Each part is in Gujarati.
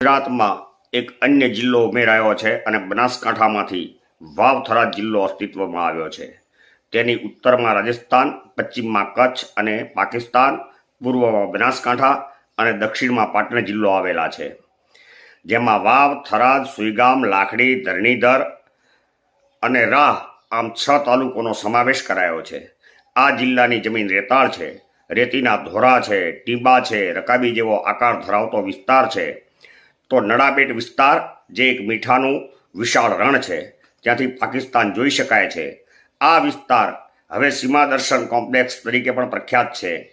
ગુજરાતમાં એક અન્ય જિલ્લો ઉમેરાયો છે અને બનાસકાંઠામાંથી વાવ થરાદ જિલ્લો અસ્તિત્વમાં આવ્યો છે. તેની ઉત્તરમાં રાજસ્થાન, પશ્ચિમમાં કચ્છ અને પાકિસ્તાન, પૂર્વમાં બનાસકાંઠા અને દક્ષિણમાં પાટણ જિલ્લો આવેલા છે. જેમાં વાવ, થરાદ, સુઈગામ, લાખડી, ધરણીધર અને રાહ આમ છ તાલુકોનો સમાવેશ કરાયો છે. આ જિલ્લાની જમીન રેતાળ છે. રેતીના ધોરા છે, ટીંબા છે, રકાબી જેવો આકાર ધરાવતો વિસ્તાર છે. તો નડાબેટ વિસ્તાર જે એક મીઠાનું વિશાળ રણ છે, ત્યાંથી પાકિસ્તાન જોઈ શકાય છે. આ વિસ્તાર હવે સીમા દર્શન કોમ્પ્લેક્સ તરીકે પણ પ્રખ્યાત છે.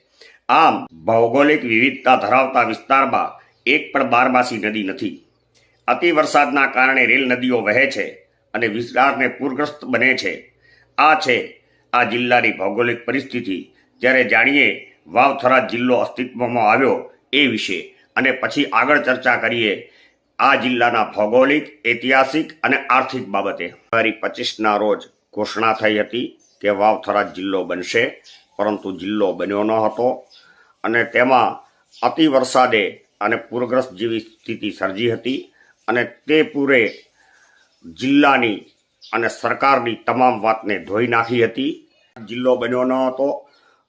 આમ, ભૌગોલિક વિવિધતા ધરાવતા વિસ્તારમાં એક પણ બારમાસી નદી નથી. અતિ વરસાદના કારણે રેલ નદીઓ વહે છે અને વિસ્તારને પૂરગ્રસ્ત બને છે. આ છે આ જિલ્લાની ભૌગોલિક પરિસ્થિતિ. જ્યારે જાણીએ વાવથરા જિલ્લો અસ્તિત્વમાં આવ્યો એ વિશે અને પછી આગળ ચર્ચા કરીએ આ જિલ્લાના ભૌગોલિક, ઐતિહાસિક અને આર્થિક બાબતે. ફેબ્રુઆરી પચીસના રોજ ઘોષણા થઈ હતી કે વાવથરા જિલ્લો બનશે, પરંતુ જિલ્લો બન્યો ન હતો અને તેમાં અતિ વરસાદે અને પૂરગ્રસ્ત જેવી સ્થિતિ સર્જી હતી અને તે પૂરે જિલ્લાની અને સરકારની તમામ વાતને ધોઈ નાખી હતી. જિલ્લો બન્યો ન હતો,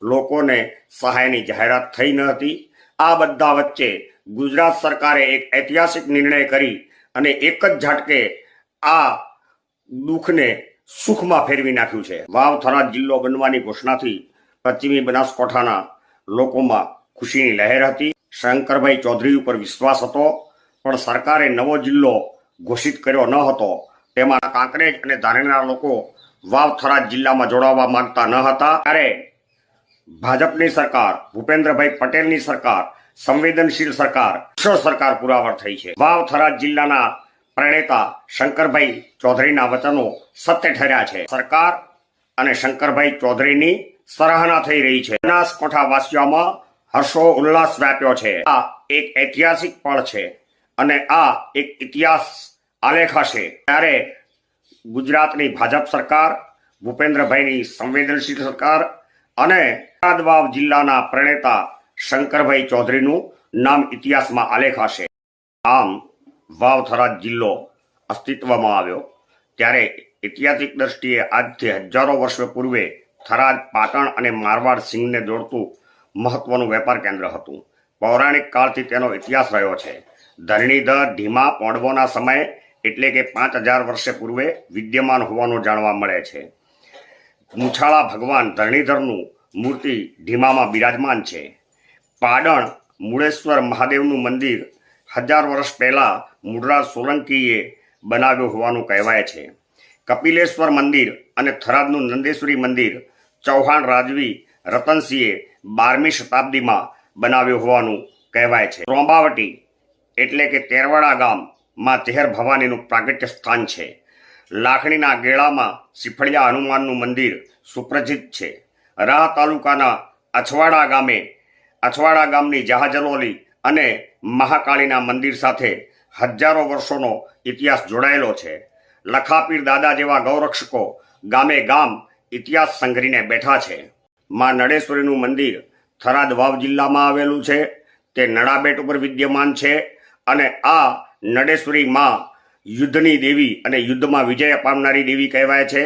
લોકોને સહાયની જાહેરાત થઈ ન હતી. આ બધા વચ્ચે ગુજરાત સરકારે એક ઐતિહાસિક નિર્ણય કરી અને એક જ ઝાટકે આ દુઃખને સુખમાં ફેરવી નાખ્યું છે. વાવ થરાદ જિલ્લો બનવાની ઘોષણાથી પશ્ચિમી બનાસકાંઠાના લોકોમાં ખુશીની લહેર હતી. શંકરભાઈ ચૌધરી ઉપર વિશ્વાસ હતો, પણ સરકારે નવો જિલ્લો ઘોષિત કર્યો ન હતો. તેમાં કાંકરેજ અને ધાનેરા લોકો વાવ થરાદ જિલ્લામાં જોડાવા માંગતા ન હતા. ત્યારે ભાજપની સરકાર, ભૂપેન્દ્રભાઈ પટેલની સરકાર સંવેદનશીલ સરકાર કુશળ સરકાર પુરાવર થઈ છે. વાવ થરાદ જિલ્લાના પ્રણેતા શંકરભાઈ ચૌધરીના વચનો સત્ય ઠર્યા છે. સરકાર અને શંકરભાઈ ચૌધરીની સરાહના થઈ રહી છે. બનાસકાંઠા હર્ષો ઉલ્લાસ વ્યાપ્યો છે. આ એક ઐતિહાસિક પળ છે અને આ એક ઇતિહાસ આલેખ હશે ત્યારે ગુજરાતની ભાજપ સરકાર, ભૂપેન્દ્રભાઈની સંવેદનશીલ સરકાર અને જિલ્લાના પ્રણેતા શંકરભાઈ ચૌધરીનું નામ ઇતિહાસમાં આલેખાશે. આમ વાવ થરાદ જિલ્લો અસ્તિત્વમાં આવ્યો. ત્યારે ઐતિહાસિક દ્રષ્ટિએ આજથી હજારો વર્ષો પૂર્વે થરાદ, પાટણ અને મારવાડ સિંહને જોડતું મહત્વનું વેપાર કેન્દ્ર હતું. પૌરાણિક કાળથી તેનો ઇતિહાસ રહ્યો છે. ધરણીધર ધીમા પોંડવોના સમયે એટલે કે પાંચ હજાર વર્ષે પૂર્વે વિદ્યમાન હોવાનું જાણવા મળે છે. મુછાળા ભગવાન ધરણીધરનું મૂર્તિ ધીમામાં બિરાજમાન છે. પાડણ મુળેશ્વર મહાદેવનું મંદિર હજાર વર્ષ પહેલાં મૂળરાજ સોલંકીએ બનાવ્યું હોવાનું કહેવાય છે. કપિલેશ્વર મંદિર અને થરાદનું નંદેશ્વરી મંદિર ચૌહાણ રાજવી રતનસિંહે બારમી શતાબ્દીમાં બનાવ્યું હોવાનું કહેવાય છે. ત્રોંબાવટી એટલે કે તેરવાડા ગામમાં તેહર ભવાનીનું પ્રાગટ્ય સ્થાન છે. લાખણીના ગેળામાં સિફળિયા હનુમાનનું મંદિર સુપ્રસિદ્ધ છે. રાહ તાલુકાના અછવાડા ગામે અછવાડા ગામની જહાજલોલી અને મહાકાળીના મંદિર સાથે હજારો વર્ષોનો ઇતિહાસ જોડાયેલો છે. લખાપીર દાદા જેવા ગૌરક્ષકો ગામે ગામ ઇતિહાસ સંઘરીને બેઠા છે. માં નડેશ્વરીનું મંદિર થરાદ વાવ જિલ્લામાં આવેલું છે. તે નડાબેટ ઉપર વિદ્યમાન છે અને આ નડેશ્વરી માં યુદ્ધની દેવી અને યુદ્ધમાં વિજય પામનારી દેવી કહેવાય છે.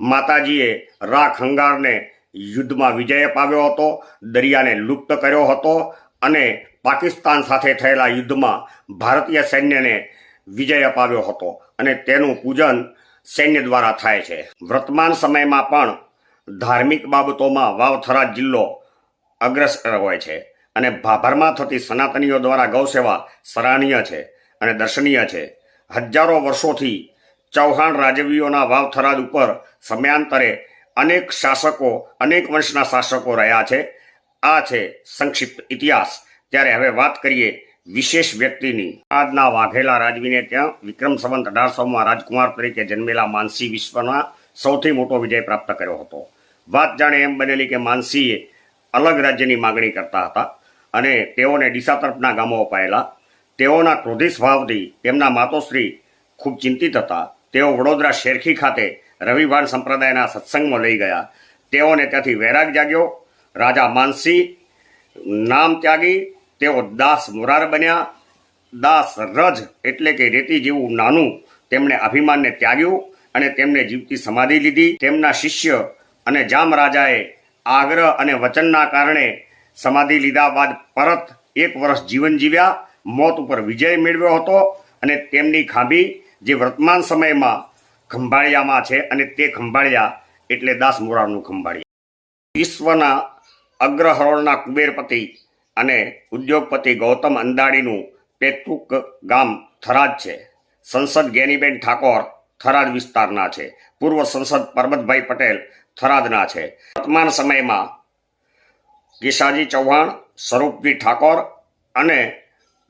માતાજીએ રા ખંગારને યુદ્ધમાં વિજય અપાવ્યો હતો, દરિયાને લુપ્ત કર્યો હતો અને પાકિસ્તાન સાથે થયેલા યુદ્ધમાં ભારતીય સૈન્યને વિજય અપાવ્યો હતો અને તેનું પૂજન સૈન્ય દ્વારા થાય છે. વર્તમાન સમયમાં પણ ધાર્મિક બાબતોમાં વાવથરા જિલ્લો અગ્રસર હોય છે અને ભાભરમાં થતી સનાતનીઓ દ્વારા ગૌસેવા સરાહનીય છે અને દર્શનીય છે. હજારો વર્ષોથી ચૌહાણ રાજવીઓના વાવથરાદ ઉપર સમયાંતરે અનેક શાસકો, અનેક વંશના શાસકો રહ્યા છે. આ છે સંક્ષિપ્ત ઇતિહાસ. ત્યારે હવે વાત કરીએ વિશેષ વ્યક્તિની. આજના વાઘેલા રાજવીને ત્યાં વિક્રમ સંવંત અઢારસોમાં રાજકુમાર તરીકે જન્મેલા માનસી વિશ્વના સૌથી મોટો વિજય પ્રાપ્ત કર્યો હતો. વાત જાણે એમ બનેલી કે માનસીએ અલગ રાજ્યની માગણી કરતા હતા અને તેઓને ડીસા તરફના ગામો અપાયેલા. તેઓના ક્રોધિ ભાવથી તેમના માતોશ્રી ખૂબ ચિંતિત હતા. તેઓ વડોદરા શેરખી ખાતે રવિવાણ સંપ્રદાયના સત્સંગમાં લઈ ગયા. તેઓને ત્યાંથી વૈરાગ જાગ્યો. રાજા માનસી નામ ત્યાગી. તેઓ દાસ મુરાર બન્યા. દાસ રજ એટલે કે રેતી જેવું નાનું તેમણે અભિમાનને ત્યાગ્યું અને તેમને જીવતી સમાધિ લીધી. તેમના શિષ્ય અને જામ રાજાએ આગ્રહ અને વચનના કારણે સમાધિ લીધા બાદ પરત એક વર્ષ જીવન જીવ્યા. મોત ઉપર વિજય મેળવ્યો હતો અને તેમની ખાંભી જે વર્તમાન સમયમાં ખંભાળિયામાં છે અને તે ખંભાળિયા એટલે દાસ મોરારનું ખંભાળિયા. વિશ્વના અગ્રહરોળના કુબેરપતિ અને ઉદ્યોગપતિ ગૌતમ અંદાણીનું પેતૃક ગામ થરાદ છે. સંસદ ગેનીબેન ઠાકોર થરાદ વિસ્તારના છે. પૂર્વ સંસદ પરબતભાઈ પટેલ થરાદના છે. વર્તમાન સમયમાં કેશાજી ચૌહાણ, સ્વરૂપજી ઠાકોર અને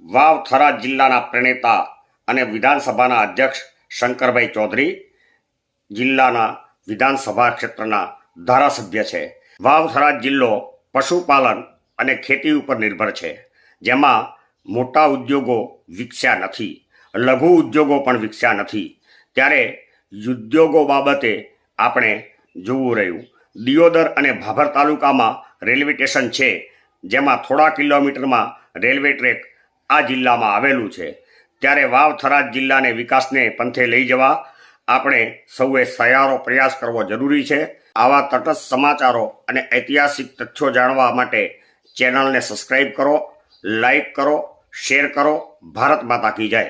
વાવ થરાદ જિલ્લાના પ્રણેતા અને વિધાનસભાના અધ્યક્ષ શંકરભાઈ ચૌધરી જિલ્લાના વિધાનસભા ક્ષેત્રના ધારાસભ્ય છે. વાવ થરાદ જિલ્લો પશુપાલન અને ખેતી ઉપર નિર્ભર છે. જેમાં મોટા ઉદ્યોગો વિકસ્યા નથી. લઘુ ઉદ્યોગો પણ વિકસ્યા નથી. ત્યારે ઉદ્યોગો બાબતે આપણે જોવું રહ્યું. દિયોદર અને ભાભર તાલુકામાં રેલવે સ્ટેશન છે. જેમાં થોડા કિલોમીટરમાં રેલવે ટ્રેક આ જિલ્લામાં આવેલું છે. ત્યારે વાવ થરાદ જિલ્લાને વિકાસને પંથે લઈ જવા આપણે સૌએ સયારો પ્રયાસ કરવો જરૂરી છે. આવા તટસ્થ સમાચારો અને ઐતિહાસિક તથ્યો જાણવા માટે ચેનલને સબસ્ક્રાઈબ કરો લાઈક કરો, શેર કરો. ભારત માતા કી જય.